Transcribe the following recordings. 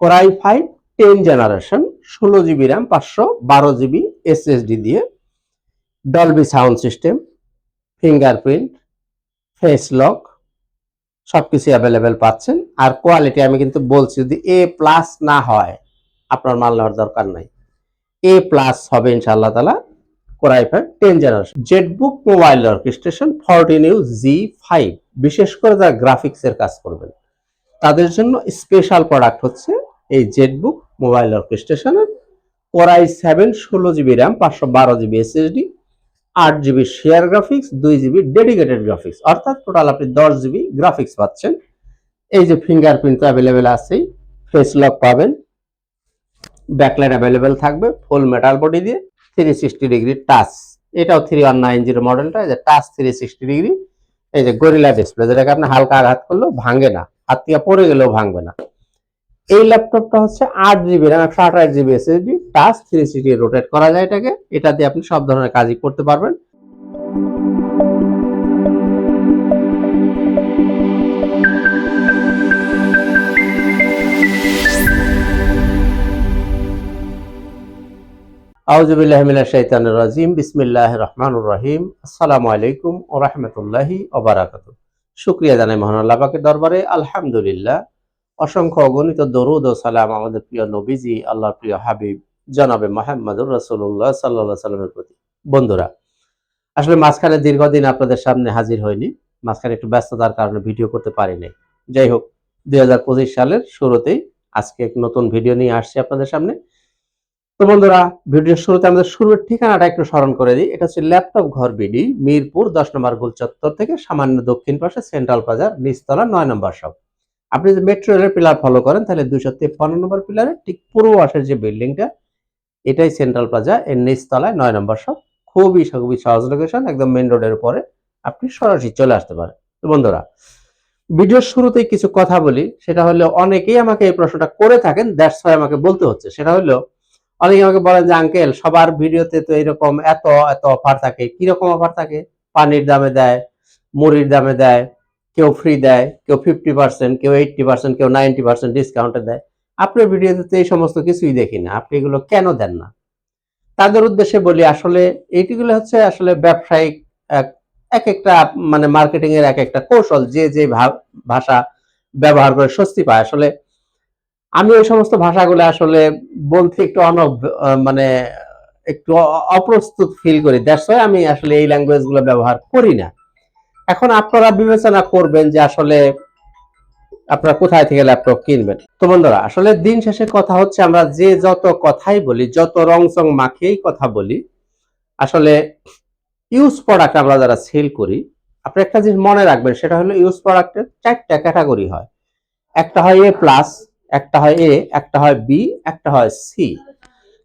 Core i five ten generation ষোলো GB RAM পাঁচশো বারো জিবি এসএসডি দিয়ে Dolby sound system fingerprint face lock সবকিছু অ্যাভেলেবেল পাচ্ছেন। আর কোয়ালিটি আমি কিন্তু বলছি, যদি এ প্লাস না হয়, আপনার মাল নেওয়ার দরকার নাই। এ প্লাস হবে ইনশাআল্লাহ তালা core i five ten generation ZBook mobile workstation fourteen U G five বিশেষ করে যারা গ্রাফিক্সের কাজ করবেন। তাদের জন্য স্পেশাল প্রোডাক্ট হচ্ছে এই জেটবুক মোবাইল অর্কেস্ট্রেশনের কোরাই সেভেন ষোলো জিবি র্যাম পাঁচশো বারো জিবি এসএসডি আট জিবি শেয়ার গ্রাফিক্স দুই জিবি ডেডিকেটেড গ্রাফিক্স অর্থাৎ টোটাল আপনি দশ জিবি গ্রাফিক্স পাচ্ছেন। এই যে ফিঙ্গারপ্রিন্ট অ্যাভেলেবেল আছেই। ফেস লক পাবেন। ব্যাকলাইট অ্যাভেলেবেল থাকবে ফুল মেটাল বডি দিয়ে। থ্রি সিক্সটি ডিগ্রি টাচ এটাও থ্রি ওয়ান নাইন জিরো মডেলটা এই যে টাচ থ্রি সিক্সটি ডিগ্রি এই যে গরিলা ডিসপ্লে যেটাকে আপনি হালকা আঘাত করলেও ভাঙে না। হাত পড়ে গেলেও ভাঙবে না। এই ল্যাপটপটা হচ্ছে আট জিবি র্যাম একশো আঠাশ GB SSD touch three sixty rotate করা যায় এটাকে। এটা দিয়ে আপনি সব ধরনের কাজই করতে পারবেন। আউজুবিল্লাহ মিনাশ রাজিম। বিসমিল্লাহির রহমানির রহিম। আসসালামু আলাইকুম ওয়া রাহমাতুল্লাহি ওয়া বারাকাতুহু। শুকরিয়া জানাই মহান আল্লাহ দরবারে। আলহামদুলিল্লাহ। অসংখ্য অগণিত দরুদ ও সালাম আমাদের প্রিয় নবীজি, আল্লাহর প্রিয় হাবিব, জনাবে মাহমুদুর রাসূলুল্লাহ সাল্লাল্লাহু সাল্লামের প্রতি। বন্ধুরা, আসলে মাঝখানে দীর্ঘদিন আপনাদের সামনে হাজির হয়নি মাঝখানে একটু ব্যস্ততার কারণে ভিডিও করতে পারিনি। যাই হোক, দুই হাজার পঁচিশ সালের শুরুতেই আজকে এক নতুন ভিডিও নিয়ে আসছি আপনাদের সামনে। তো বন্ধুরা, ভিডিওর শুরুতে আমাদের শুরুর ঠিকানাটা একটু স্মরণ করে দিই। এটা হচ্ছে ল্যাপটপ ঘর বিডি, মিরপুর দশ নম্বর গোল চত্বর থেকে সামান্য দক্ষিণ পাশে সেন্ট্রাল বাজার, নিচতলা নয় নম্বর শপ। আপনি যদি মেট্রো রেলের পিলার ফলো করেন, তাহলে দুইশো তেপ্পান্ন নম্বর পিলারের ঠিক পূর্ব পাশের যে বিল্ডিংটা, এটাই সেন্ট্রাল প্লাজা এর নিচতলায় নয় নম্বর শপ। খুবই খুবই সহজ লোকেশন একদম মেন রোডের উপরে আপনি সরাসরি চলে আসতে পারেন। তো বন্ধুরা, ভিডিওর শুরুতেই কিছু কথা বলি। সেটা হলো, অনেকেই আমাকে এই প্রশ্নটা করে থাকেন দ্যাটস আমাকে বলতে হচ্ছে। সেটা হলো অনেকে আমাকে বলেন যে, আঙ্কেল, সবার ভিডিওতে তো এরকম এত এত অফার থাকে। কীরকম অফার থাকে? পানির দামে দেয়, মুড়ির দামে দেয়, কেউ ফ্রি দেয়, কেউ ফিফটি পার্সেন্ট কেউ এইটটি পার্সেন্ট কেউ নাইনটি পার্সেন্ট ডিসকাউন্টে দেয়। আপনার ভিডিওতে তো এই সমস্ত কিছুই দেখি না। আপনি এগুলো কেন দেন না? তাদের উদ্দেশ্যে বলি, আসলে এইটিগুলো হচ্ছে আসলে ব্যবসায়িক এক- এক একটা মানে মার্কেটিং এর এক একটা কৌশল যে যে ভাষা ব্যবহার করে স্বস্তি পায়। আসলে আমি ওই সমস্ত ভাষাগুলো আসলে বলতে একটু অন মানে একটু অপ্রস্তুত ফিল করি। দ্যাটস ওয়াই আমি আসলে এই ল্যাঙ্গুয়েজগুলো ব্যবহার করি না। এখন আপনারা বিবেচনা করবেন যে আসলে আপনারা কোথায় থেকে ল্যাপটপ কিনবেন। তো বন্ধুরা, আসলে দিন শেষে কথা হচ্ছে আমরা যে যত কথাই বলি, যত রং চং মাখিয়েই কথা বলি, আসলে ইউজ প্রোডাক্ট আমরা যারা সেল করি, আপনি একটা জিনিস মনে রাখবেন, সেটা হলো ইউজ প্রোডাক্টের চারটা ক্যাটাগরি হয়। একটা হয় এ প্লাস একটা হয় এ একটা হয় বি একটা হয় সি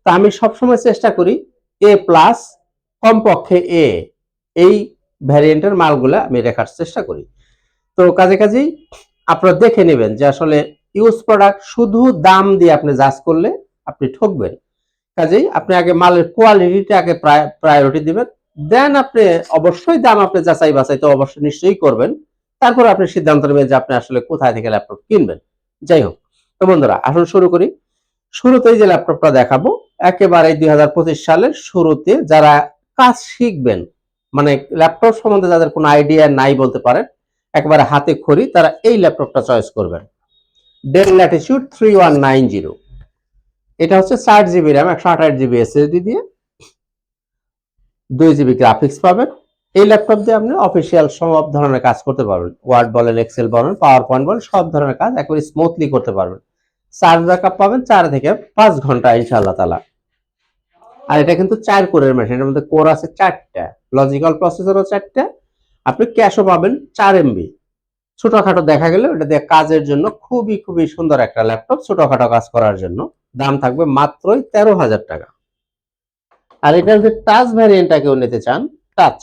তা আমি সবসময় চেষ্টা করি এ প্লাস কমপক্ষে এ এই ভ্যারিয়েন্টের মালগুলা আমি রেখার চেষ্টা করি। তো কাজে কাজেই আপনারা দেখে নেবেন যে আসলে ইউজ প্রোডাক্ট শুধু দাম দিয়ে আপনি জাজ করলে আপনি ঠকবেন। কাজেই আপনি আগে মালের কোয়ালিটিটা আগে প্রায়োরিটি দিবেন। দেন আপনি অবশ্যই দাম আপনি যাচাই বাছাই তো অবশ্যই নিশ্চয়ই করবেন। তারপর আপনি সিদ্ধান্ত নেবেন যে আপনি আসলে কোথায় থেকে ল্যাপটপ কিনবেন। যাই হোক। তো বন্ধুরা আসলে শুরু করি। শুরুতেই যে ল্যাপটপটা দেখাবো একেবারে দুই হাজার পঁচিশ সালের শুরুতে যারা কাজ শিখবেন মানে ল্যাপটপ সম্বন্ধে যাদের কোনো আইডিয়া নাই বলতে পারেন, একেবারে হাতে খড়ি, তারা এই ল্যাপটপটা চয়েস করবেন। Dell Latitude three one nine zero এটা হচ্ছে ষাট জিবি র্যাম একশো আঠাশ জিবি এসএসডি দিয়ে। দুই জিবি গ্রাফিক্স পাবেন। এই ল্যাপটপ দিয়ে আপনি অফিসিয়াল সব ধরনের কাজ করতে পারবেন। ওয়ার্ড বলেন এক্সেল বলেন পাওয়ার পয়েন্ট বলেন, সব ধরনের কাজ একবারে স্মুথলি করতে পারবেন। চার্জ ব্যাকআপ পাবেন, চার থেকে পাঁচ ঘণ্টা ইনশাআল্লাহ তালা। আর এটা কিন্তু চার কোরের মেশিন এর মধ্যে কোর আছে চারটা লজিক্যাল প্রসেসরও চারটা। আপনি ক্যাশও পাবেন চার এমবি ছোটখাটো দেখা গেলে ওটা দিয়ে কাজের জন্য খুবই খুবই সুন্দর একটা ল্যাপটপ ছোটখাটো কাজ করার জন্য। দাম থাকবে মাত্রই তেরো হাজার টাকা। আর এটার যে টাচ ভ্যারিয়েন্টটা কেউ নিতে চান touch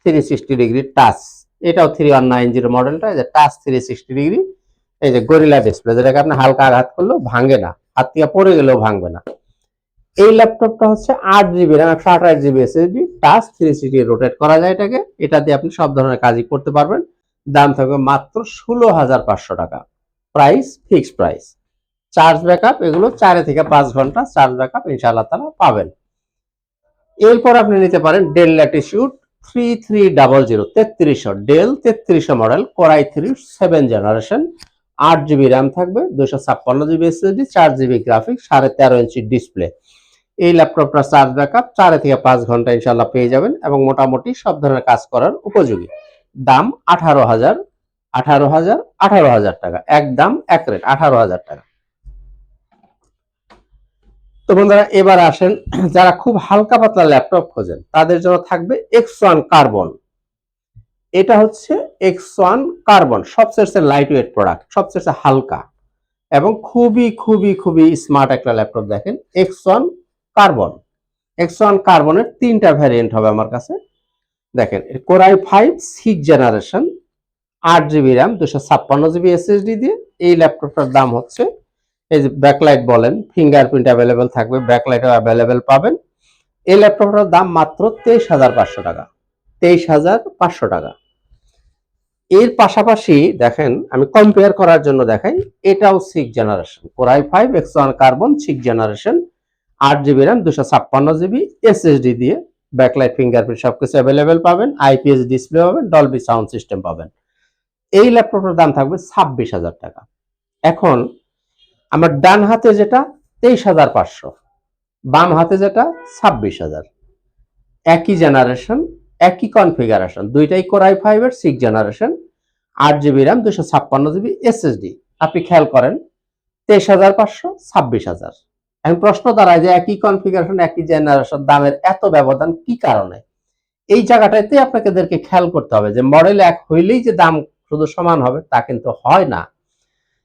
three sixty degree touch এটাও থ্রি ওয়ান নাইন জিরো মডেলটা টাচ থ্রি সিক্সটি ডিগ্রি এই যে গরিলা ডিসপ্লে যেটাকে আপনি হালকা আঘাত করলেও ভাঙে না, হাত থেকে পড়ে গেলেও ভাঙবে না। এই ল্যাপটপটা হচ্ছে আট জিবি র্যাম একশো আঠাশ GB SSD touch three sixty rotate করা যায় এটাকে। এটা দিয়ে আপনি সব ধরনের কাজই করতে পারবেন। দাম থাকবে মাত্র ষোলো হাজার পাঁচশো টাকা। Price fixed price charge backup এগুলো চার থেকে পাঁচ ঘণ্টা চার্জ ব্যাকআপ ইনশাআল্লাহ তালা পাবেন। এরপর আপনি নিতে পারেন Dell Latitude three three double zero তেত্রিশশো ডেল তেত্রিশশো model core i three seven generation আট জিবি র্যাম থাকবে দুশো ছাপ্পান্ন জিবি এসএসডি চার জিবি গ্রাফিক সাড়ে তেরো ইঞ্চি ডিসপ্লে এই ল্যাপটপটা চার্জ ব্যাকআপ চার থেকে পাঁচ ঘণ্টা ইনশাল্লাহ পেয়ে যাবেন এবং মোটামুটি সব ধরনের কাজ করার উপযোগী। দাম আঠারো হাজার আঠারো হাজার আঠারো হাজার টাকা। এক দাম এক রেট আঠারো হাজার টাকা। তো বন্ধুরা, এবার আসেন, যারা খুব হালকা পাতলা ল্যাপটপ খোঁজেন, তাদের জন্য থাকবে এক্স ওয়ান কার্বন এটা হচ্ছে এক্স ওয়ান কার্বন সবচেয়ে লাইট ওয়েট প্রোডাক্ট সবচেয়ে হালকা এবং খুবই খুবই খুবই স্মার্ট একটা ল্যাপটপ দেখেন X one carbon X one কার্বনের তিনটা ভ্যারিয়েন্ট হবে আমার কাছে। দেখেন core i five six generation আট জিবি র্যাম দুশো ছাপ্পান্ন জিবি এসএসডি দিয়ে এই ল্যাপটপটার দাম হচ্ছে, এই যে ব্যাকলাইট বলেন ফিঙ্গারপ্রিন্ট অ্যাভেলেবেল থাকবে ব্যাকলাইটও অ্যাভেলেবেল পাবেন। এই ল্যাপটপটার দাম মাত্র তেইশ হাজার পাঁচশো টাকা, তেইশ হাজার পাঁচশো টাকা। এর পাশাপাশি দেখেন, আমি কম্পেয়ার করার জন্য দেখাই, এটাও six generation core i five X one carbon six generation আট জিবি র্যাম দুশো ছাপ্পান্ন জিবি এসএসডি দিয়ে ব্যাকলাইট ফিঙ্গারপ্রিন্ট সবকিছু অ্যাভেলেবেল পাবেন আইপিএস ডিসপ্লে পাবেন ডলবি সাউন্ড সিস্টেম পাবেন। এই ল্যাপটপের দাম থাকবে ছাব্বিশ হাজার টাকা। এখন, আমার ডান হাতে যেটা, তেইশ হাজার পাঁচশো। বাম হাতে যেটা, ছাব্বিশ হাজার। একই জেনারেশন একই কনফিগারেশন দুইটাই কোরাই ফাইভের সিক্স জেনারেশন আট জিবি র্যাম দুশো ছাপ্পান্ন জিবি এসএসডি আপনি খেয়াল করেন, তেইশ হাজার পাঁচশো ছাব্বিশ হাজার। এখন প্রশ্ন দাঁড়ায় যে একই কনফিগারেশন একই জেনারেশন দামের এত ব্যবধান কি কারণে? এই জায়গাটাতে আপনাদেরকে খেয়াল করতে হবে যে মডেল এক হইলেই যে দাম শুধু সমান হবে, তা কিন্তু হয় না।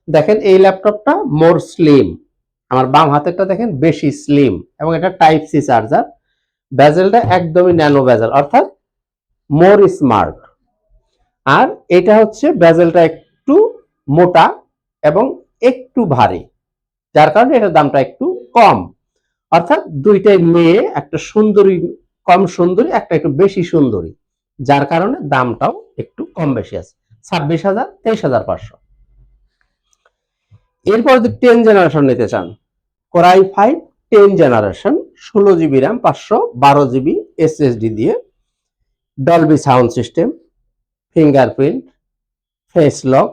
দেখেন, এই ল্যাপটপটা মোর স্লিম আমার বাম হাতেরটা দেখেন, বেশি স্লিম এবং এটা টাইপ সি চার্জার ব্যাজেলটা একদমই ন্যানো ব্যাজেল অর্থাৎ মোর স্মার্ট আর এটা হচ্ছে ব্যাজেলটা একটু মোটা এবং একটু ভারী, যার কারণে এটার দামটা একটু কম। অর্থাৎ দুইটাই মেয়ে একটা সুন্দরী, কম সুন্দরী, একটা একটু বেশি সুন্দরী, যার কারণে দামটাও একটু কম বেশি আছে, ছাব্বিশ হাজার, তেইশ হাজার, পাঁচশো। এরপর যদি টেন জেনারেশন নিতে চান core i five ten generation ষোলো জিবি র্যাম পাঁচশো বারো জিবি এসএসডি দিয়ে Dolby sound system fingerprint, face lock,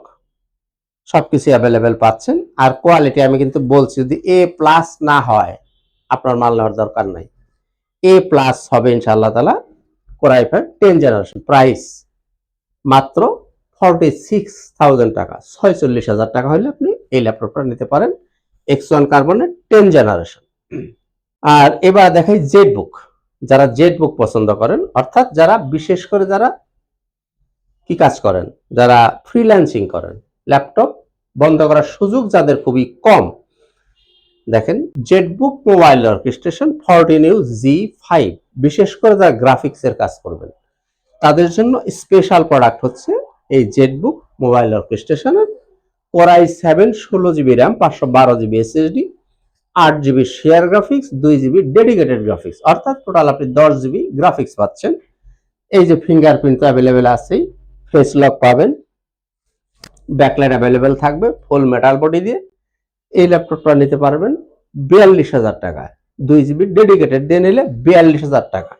সবকিছু অ্যাভেলেবেল পাচ্ছেন। আর কোয়ালিটি আমি কিন্তু বলছি, যদি এ প্লাস না হয়, আপনার মাল নেওয়ার দরকার নাই। এ প্লাস হবে ইনশাআল্লাহ তালা core i five ten generation price মাত্র ফর্টি সিক্স থাউজেন্ড টাকা। ছয়চল্লিশ হাজার টাকা হলে আপনি এই ল্যাপটপটা নিতে পারেন। এক্স ওয়ান কার্বনের টেন জেনারেশন আর এবার দেখাই জেড বুক যারা জেড বুক পছন্দ করেন, অর্থাৎ যারা বিশেষ করে যারা কি কাজ করেন? যারা ফ্রিল্যান্সিং করেন। ল্যাপটপ বন্ধ করার সুযোগ যাদের খুবই কম। দেখেন ZBook mobile workstation fourteen U G five বিশেষ করে যারা গ্রাফিক্সের কাজ করবেন। তাদের জন্য স্পেশাল প্রোডাক্ট হচ্ছে এই জেটবুক মোবাইল অর্কেস্ট্রেশনের কোরাই সেভেন ষোলো জিবি র্যাম পাঁচশো বারো জিবি এসএসডি আট জিবি শেয়ার গ্রাফিক্স দুই জিবি ডেডিকেটেড গ্রাফিক্স অর্থাৎ টোটাল আপনি দশ জিবি গ্রাফিক্স পাচ্ছেন। এই যে ফিঙ্গারপ্রিন্ট অ্যাভেলেবেল আছেই। ফেস লক পাবেন। ব্যাকলাইট অ্যাভেলেবেল থাকবে ফুল মেটাল বডি দিয়ে। এই ল্যাপটপটা নিতে পারবেন বিয়াল্লিশ হাজার টাকায় দুই জিবি ডেডিকেটেড দিয়ে নিলে বিয়াল্লিশ হাজার টাকা।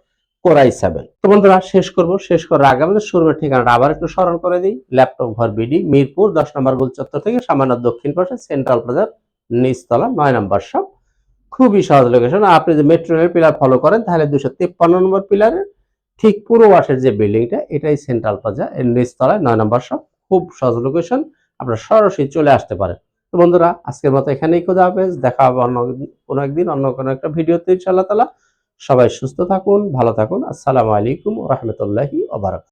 কোরাই সেভেন তো বন্ধুরা, শেষ করব, শেষ করার আগে আমাদের শোরুমের ঠিকানাটা আবার একটু স্মরণ করে দিই। ল্যাপটপ ঘর বিডি মিরপুর, দশ নম্বর গোল চত্বর থেকে সামান্য দক্ষিণ পাশে সেন্ট্রাল প্লাজার নিচতলা, নয় নম্বর শপ খুবই সহজ লোকেশন আপনি যে মেট্রো রেল পিলার ফলো করেন, তাহলে দুশো তিপ্পান্ন নম্বর পিলারের ঠিক পুরো পাশের যে বিল্ডিংটা এটাই সেন্ট্রাল প্লাজা এর নিচতলায় নয় নম্বর শপ খুব সহজ লোকেশন আপনারা সরাসরি চলে আসতে পারেন। তো বন্ধুরা, আজকের মতো এখানেই খোঁজা হবে দেখা হবে অন্য কোনো একদিন, অন্য কোনো একটা ভিডিওতে ইনশাআল্লাহ তালা সবাই সুস্থ থাকুন, ভালো থাকুন। আসসালামু আলাইকুম রহমতুল্লাহি ওবারাক